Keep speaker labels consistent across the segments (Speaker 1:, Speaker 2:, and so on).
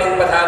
Speaker 1: पिन पता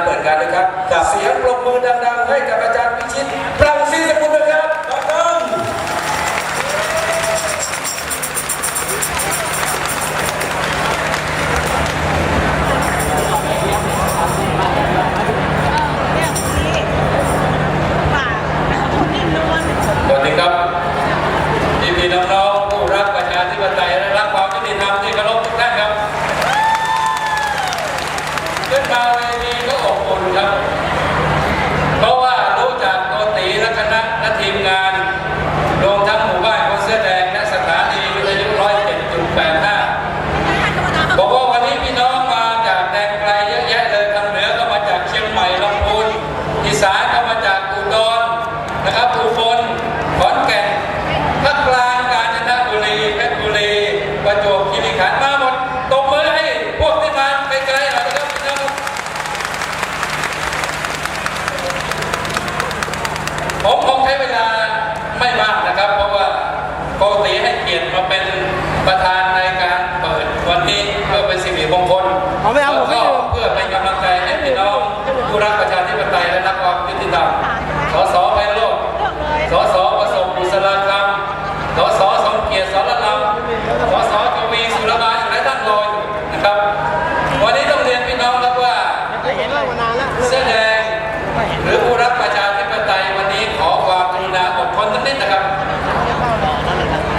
Speaker 1: ด้หรื
Speaker 2: อ
Speaker 1: ผู้รับประชาธิป
Speaker 3: ไต
Speaker 1: ยวันนี้ขอความกรุณาอดทนสักนิดนะครับ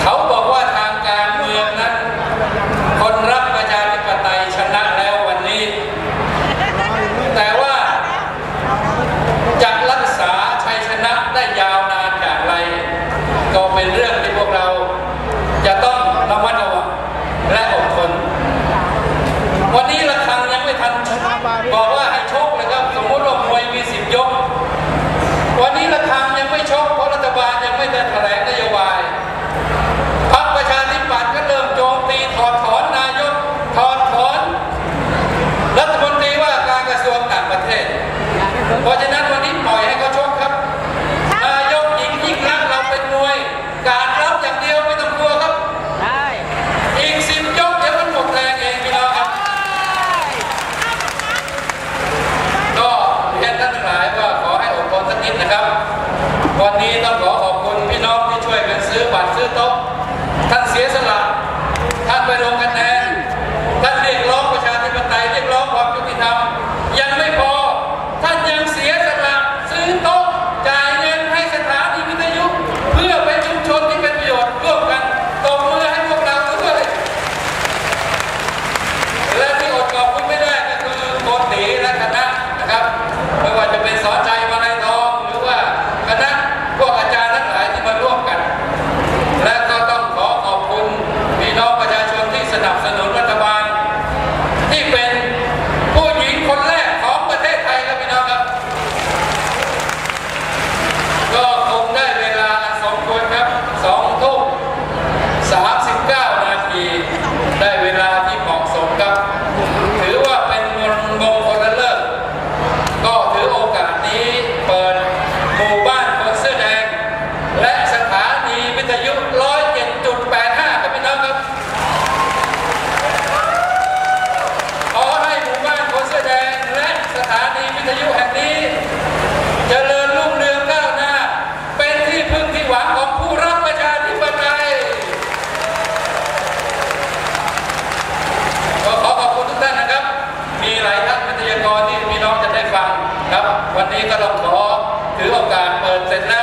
Speaker 1: เขาบอกว่าทางการเมืองนั้น คนรับประชาธิปไตยชนะแล้ววันนี้ แต่ว่าจะรักษาชัยชนะได้ยาวนานอย่างไร ก็เป็นเรื่องที่พวกเราจะต้อง เพราะฉะนั้นวันนี้ปล่อยให้เขาชกครับนายกหญิงยิ่งรักเราเป็นมวย การรับอย่างเดียวไม่ต้องกลัวครับ
Speaker 3: ใช่
Speaker 1: อีกสิบยกเดี๋ยวมันหมดแรงเองพี่น้องครับ ก็เรียนท่านทั้งหลายว่าขอให้อดทนสักนิดนะครับ วันนี้ต้องขอขอบคุณพี่น้องที่ช่วยกันซื้อบัตรซื้อโต๊ะท่านเสียส ทยุแห่งนี้จเจริญรุ่งเรืองก้าวหน้า เป็นที่พึ่งที่หวังของผู้รักประชาธิปไตยก็ขอขอบคุณทุกท่านนะครับ มีหลายท่านวิทยากรที่มีน้องจะได้ฟังครับ วันนี้ก็ต้องขอถือโอกาสเปิดเซ็นทรัว